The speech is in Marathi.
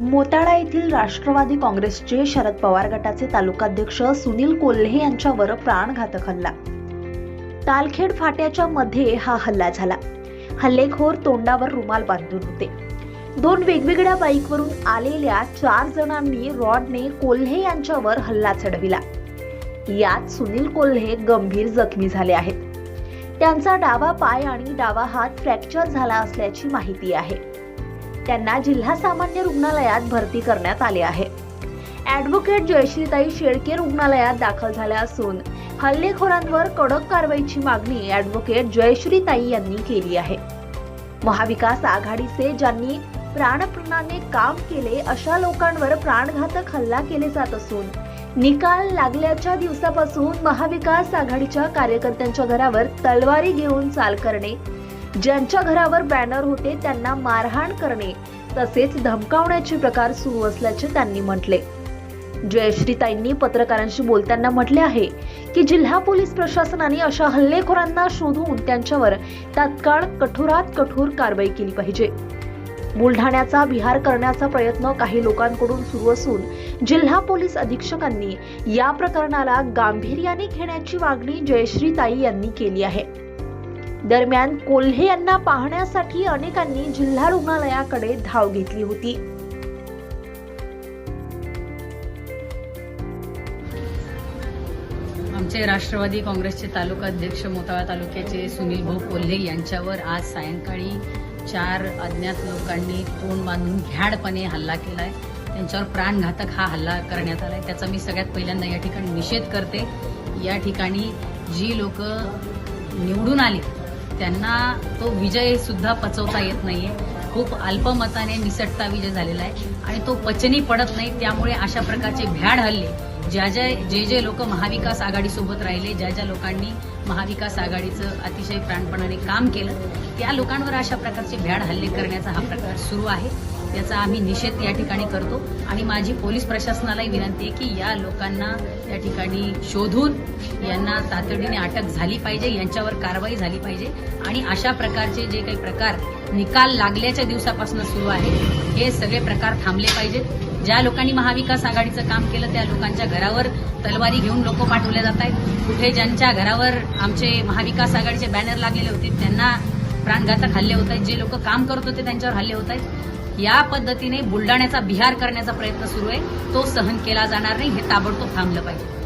मोताळा येथील राष्ट्रवादी काँग्रेसचे शरद पवार गटाचे तालुकाध्यक्ष सुनील कोल्हे यांच्यावर प्राणघातक हल्ला. तालखेड फाट्याच्या मध्ये हा हल्ला झाला. हल्लेखोर तोंडावर रुमाल बांधून होते. दोन वेगवेगळ्या बाईकवरून आलेल्या चार जणांनी रॉडने कोल्हे यांच्यावर हल्ला चढविला. यात सुनील कोल्हे गंभीर जखमी झाले आहेत. त्यांचा डावा पाय आणि डावा हात फ्रॅक्चर झाला असल्याची माहिती आहे. त्यांना जिल्हा सामान्य रुग्णालयात भरती करण्यात आले आहे. ॲडव्होकेट जयश्रीताई शेळके रुग्णालयात दाखल झाल्या असून हल्लेखोरांवर कडक कारवाईची मागणी ॲडव्होकेट जयश्रीताई यांनी केली आहे. महाविकास आघाडीचे ज्यांनी प्राणप्रणाने काम केले अशा लोकांवर प्राणघातक हल्ला केले जात असून निकाल लागल्याच्या दिवसापासून महाविकास आघाडीच्या कार्यकर्त्यांच्या घरावर तलवारी घेऊन चाल करणे ज्यांच्या घरावर बॅनर होते त्यांना मारहाण करणे तसेच धमकावण्याचे प्रकार सुरू असल्याचे त्यांनी म्हटले. जयश्रीताईंनी पत्रकारांशी बोलताना म्हटले आहे की जिल्हा पोलीस प्रशासनाने अशा हल्लेखोरांना शोधून त्यांच्यावर तात्काळ कठोरात कठोर कारवाई केली पाहिजे. बुलढाण्याचा विहार करण्याचा प्रयत्न काही लोकांकडून सुरू असून जिल्हा पोलीस अधीक्षकांनी या प्रकरणाला गांभीर्याने घेण्याची मागणी जयश्रीताई यांनी केली आहे. दरम्यान कोल्हे यांना पाहण्यासाठी अनेकांनी जिल्हा रुग्णालयाकडे धाव घेतली होती. आमचे राष्ट्रवादी काँग्रेसचे तालुका अध्यक्ष मोताळा तालुक्याचे सुनील भाऊ कोल्हे यांच्यावर आज सायंकाळी चार अज्ञात लोकांनी तोंड बांधून घ्याडपणे हल्ला केलाय. त्यांच्यावर प्राणघातक हा हल्ला करण्यात आलाय. त्याचा मी सगळ्यात पहिल्यांदा या ठिकाणी निषेध करते. या ठिकाणी जी लोक निवडून आली त्यांना तो विजय सुद्धा पचवता येत नाहीये. खूप अल्पमताने निसटता विजय झालेला आहे. आणि तो पचनी पडत नाही त्यामुळे अशा प्रकारचे भ्याड हल्ले ज्या ज्या जे जे लोक महाविकास आघाडीसोबत राहिले ज्या ज्या लोकांनी महाविकास आघाडीचं अतिशय प्राणपणाने काम केलं त्या लोकांवर अशा प्रकारचे भ्याड हल्ले करण्याचा हा प्रकार सुरू आहे. त्याचा आम्ही निषेध या ठिकाणी करतो. आणि माझी पोलीस प्रशासनालाही विनंती आहे की या लोकांना या ठिकाणी शोधून यांना तातडीने अटक झाली पाहिजे यांच्यावर कारवाई झाली पाहिजे. आणि अशा प्रकारचे जे काही प्रकार निकाल लागल्याच्या दिवसापासून सुरू आहे हे सगळे प्रकार थांबले पाहिजेत. ज्या लोकांनी महाविकास आघाडीचं काम केलं त्या लोकांच्या घरावर तलवारी घेऊन लोक पाठवले जात आहेत. कुठे ज्यांच्या घरावर आमचे महाविकास आघाडीचे बॅनर लागलेले होते त्यांना प्राणघातक हल्ले होत आहेत. जे लोक काम करत होते त्यांच्यावर हल्ले होत आहेत. या पद्धतीने बुलडाण्याचा बिहार करण्याचा प्रयत्न सुरू आहे. तो सहन केला जाणार नाही हे ताबडतोब थांबलं पाहिजे.